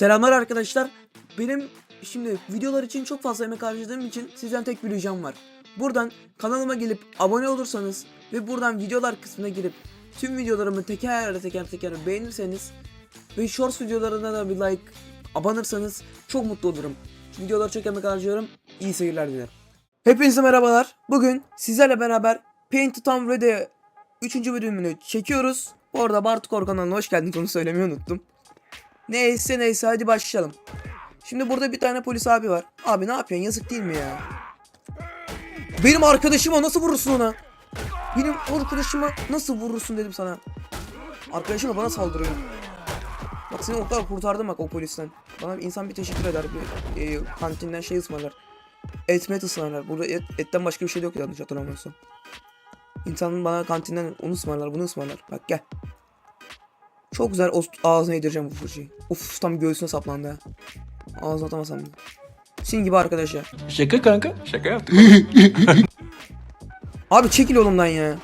Selamlar arkadaşlar. Benim şimdi videolar için çok fazla emek harcadığım için sizden tek bir ricam var. Buradan kanalıma gelip abone olursanız ve buradan videolar kısmına girip tüm videolarımı teker teker teker beğenirseniz ve shorts videolarına da bir like abanırsanız çok mutlu olurum. Videolara çok emek harcıyorum. İyi seyirler dilerim. Hepinize merhabalar. Bugün sizlerle beraber Paint Tom Red'e 3. bölümünü çekiyoruz. Bu arada Bartu Korkan'dan hoş geldiniz onu söylemeyi unuttum. Neyse neyse hadi başlayalım. Şimdi burada bir tane polis abi var. Abi ne yapıyorsun yazık değil mi ya? Benim arkadaşıma nasıl vurursun ona? Benim arkadaşıma nasıl vurursun dedim sana. Arkadaşım da bana saldırıyor. Bak seni o kadar kurtardım bak o polisten. Bana insan bir teşekkür eder. Bir e, kantinden şey ısmarlar. Et met ısmarlar. Burada et, etten başka bir şey yok yanlış hatırlamıyorsam. İnsanın bana kantinden onu ısmarlar bunu ısmarlar. Bak gel. Çok güzel o ağzına yedireceğim bu fırçayı. Uf tam göğsüne saplandı. Ağzına atamasam da. Senin gibi arkadaşlar. Şaka kanka. Şaka yaptık. Abi çekil oğlumdan ya.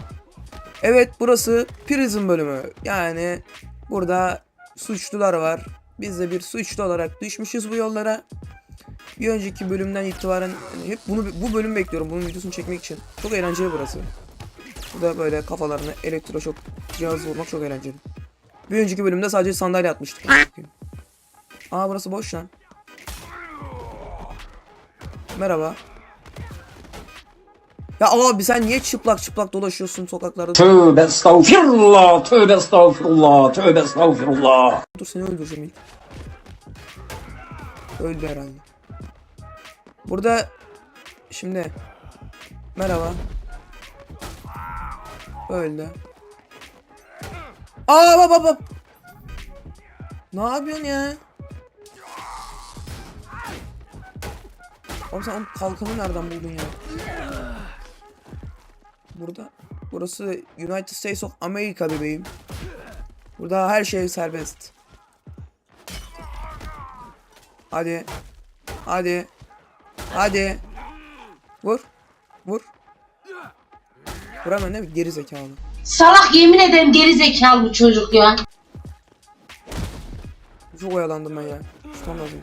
Evet burası prison bölümü. Yani burada suçlular var. Biz de bir suçlu olarak düşmüşüz bu yollara. Bir önceki bölümden itibaren yani hep bunu bu bölüm bekliyorum. Bunun videosunu çekmek için. Çok eğlenceli burası. Burada böyle kafalarına elektroşok cihazı vurmak çok eğlenceli. Bir önceki bölümde sadece sandalye atmıştık. Aa burası boş lan. Merhaba. Ya abi sen niye çıplak çıplak dolaşıyorsun sokaklarda? Tövbe estağfirullah, tövbe estağfirullah, tövbe estağfirullah. Dur seni öldüreceğim ilk. Öldü herhalde. Burada şimdi merhaba. Öldü. Aa baba baba. Ne yapıyorsun ya? Oğlum sen kalkanı nereden buldun ya? Burada burası United States of America bebeğim. Burada her şey serbest. Hadi. Hadi. Hadi. Vur. Vur. Vuramam değil mi? Geri zekalı. Salak yemin ederim geri zekalı bu çocuk ya. Çok oyalandım ben ya. Tutam lazım.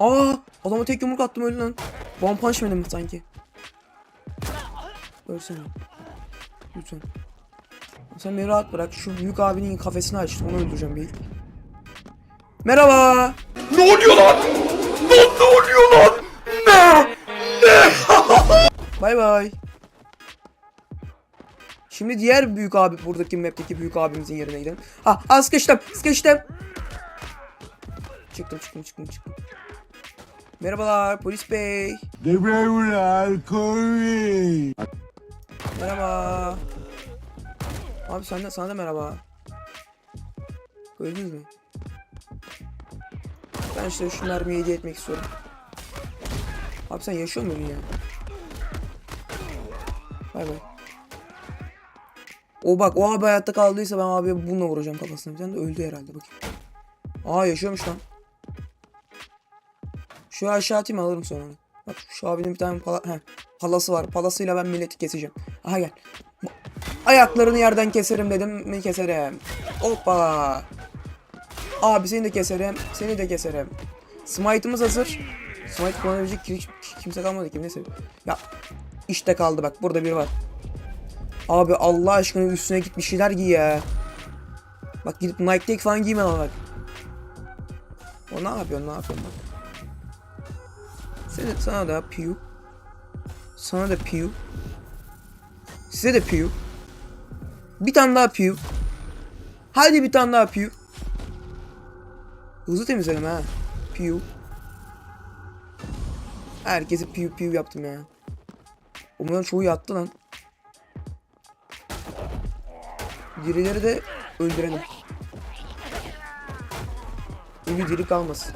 Aa, adama tek yumruk attım öyle lan. One punch yedim sanki. Ölsene. Lütfen. Sen beni rahat bırak. Şu büyük abinin kafesini aç. Onu öldüreceğim bir. Merhaba. ne oluyor lan? Ne, ne oluyor lan? Ne? Bay bay. Şimdi diğer büyük abi buradaki map'teki büyük abimizin yerine gidelim. Ha, ha sıkıştım, sıkıştım. Çıktım, çıktım, çıktım, çıktım. Merhabalar polis bey. Merhaba. Abi sen de, sana da merhaba. Gördünüz mü? Ben işte şu mermiyi hediye etmek istiyorum. Abi sen yaşıyor muydun ya? Bay bay. O bak o abi hayatta kaldıysa ben abiye bununla vuracağım kafasına. Bir de öldü herhalde bakayım. Aa yaşıyormuş lan. Şu aşağı atayım alırım sonra. Bak şu abinin bir tane pala Heh, palası var. Palasıyla ben milleti keseceğim. Aha gel. Ayaklarını yerden keserim dedim mi keserim. Hoppa. Abi seni de keserim. Seni de keserim. Smite'ımız hazır. Smite kullanabilecek hiç kimse kalmadı ki neyse. Ya işte kaldı bak burada biri var. Abi Allah aşkına üstüne git bir şeyler giy ya. Bak gidip Nike Tech falan giyme bak. O ne yapıyorsun ne yapıyorsun bak. Seni, sana da piu. Sana da piu. Size de piu. Bir tane daha piu. Hadi bir tane daha piu. Hızlı temizledim ha. Piu. Herkesi piu piu yaptım ya. Onların çoğu yattı lan. Dirileri de öldürelim. Ölü diri kalmasın.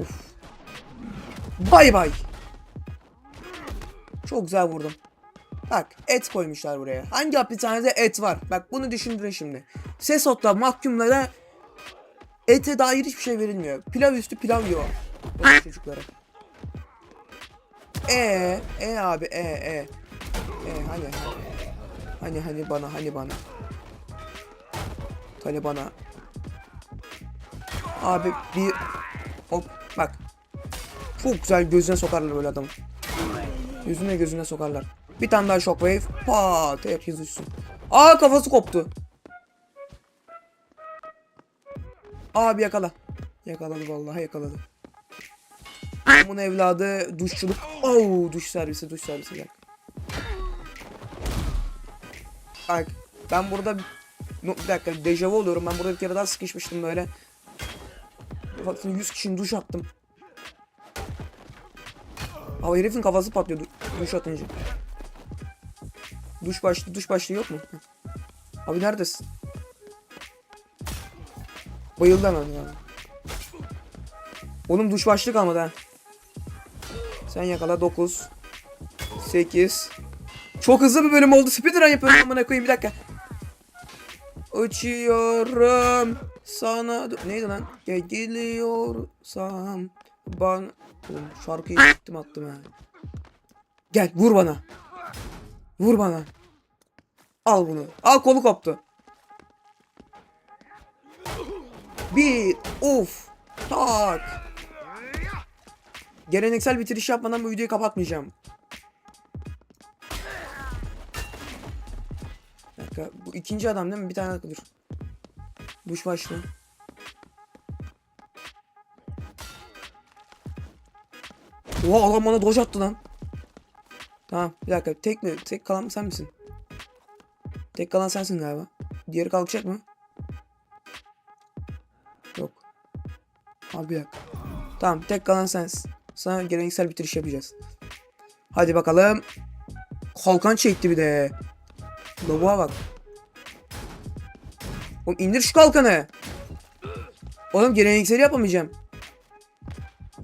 Of. Bay bay. Çok güzel vurdum. Bak et koymuşlar buraya. Hangi hapishanede et var? Bak bunu düşündürün şimdi. Sesot'ta mahkumlara ete dair hiçbir şey verilmiyor. Pilav üstü pilav yiyor. O çocuklara. E e abi e e. E hani hani. Hani hani bana hani bana. Abi bir hop bak. Çok güzel gözüne sokarlar böyle adamı. Yüzüne gözüne sokarlar. Bir tane daha shockwave. Pat herkes düşsün. Aa kafası koptu. Abi yakala. Yakaladı vallahi yakaladı. Bunun evladı duşçuluk. Oo duş servisi duş servisi gel. Bak ben burada bir dakika dejavu oluyorum. Ben burada bir kere daha sıkışmıştım böyle. Baksana 100 kişinin duş attım. Ama herifin kafası patlıyordu duş atınca. Duş başlı duş başlığı yok mu? Abi neredesin? Bayıldı hemen yani. Oğlum duş başlığı kalmadı ha. Sen yakala 9 8 Çok hızlı bir bölüm oldu. Speedrun yapıyorum amına koyayım bir dakika. Uçuyorum sana neydi lan? Gel geliyorsam ben Oğlum şarkıyı gittim attım ha. Gel vur bana. Vur bana. Al bunu. Al kolu koptu. Bir of tak. Geleneksel bitiriş yapmadan bu videoyu kapatmayacağım. Dakika bu ikinci adam değil mi? Bir tane dakika dur. Duş başlı. Oha adam bana doj attı lan. Tamam bir dakika tek mi? Tek kalan sen misin? Tek kalan sensin galiba. Diğeri kalkacak mı? Yok. Abi bir dakika. Tamam tek kalan sensin. Sana geleneksel bitiriş yapacağız. Hadi bakalım. Kalkan çekti bir de. Lavuğa bak. Oğlum indir şu kalkanı. Oğlum gelenekseli yapamayacağım.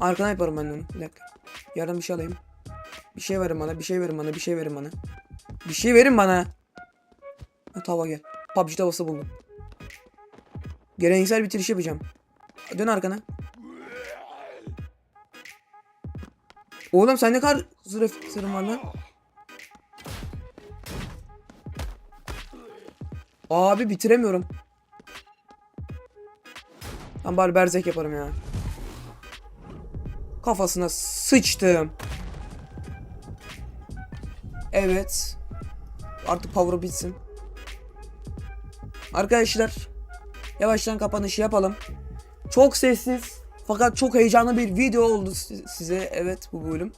Arkana yaparım ben onu. Bir dakika. Yardım bir şey alayım. Bir şey verin bana, bir şey verin bana, bir şey verin bana. Bir şey verin bana. Ha, tava gel. PUBG tavası buldum. Geleneksel bitiriş yapacağım. Dön arkana. Oğlum sen ne kadar reflekslerin var lan? Abi bitiremiyorum. Ben bari berzek yaparım ya. Kafasına sıçtım. Evet. Artık power bitsin. Arkadaşlar yavaştan kapanışı yapalım. Çok sessiz fakat çok heyecanlı bir video oldu si- size. Evet bu bölüm.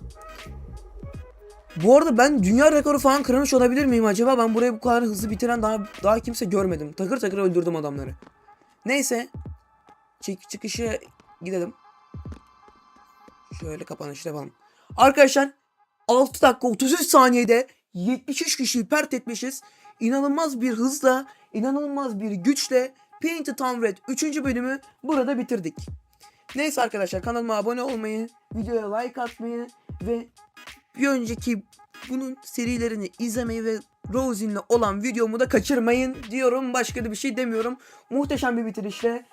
Bu arada ben dünya rekoru falan kırmış olabilir miyim acaba? Ben burayı bu kadar hızlı bitiren daha daha kimse görmedim. Takır takır öldürdüm adamları. Neyse. Çık çıkışı gidelim. Şöyle kapanış yapalım. Arkadaşlar 6 dakika 33 saniyede 73 kişiyi pert etmişiz. İnanılmaz bir hızla, inanılmaz bir güçle Painted Town Red 3. bölümü burada bitirdik. Neyse arkadaşlar kanalıma abone olmayı, videoya like atmayı ve bir önceki bunun serilerini izlemeyi ve Rosin'le olan videomu da kaçırmayın diyorum. Başka da bir şey demiyorum. Muhteşem bir bitirişle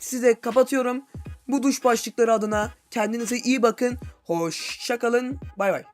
size kapatıyorum. Bu duş başlıkları adına kendinize iyi bakın. Hoşçakalın. Bay bay.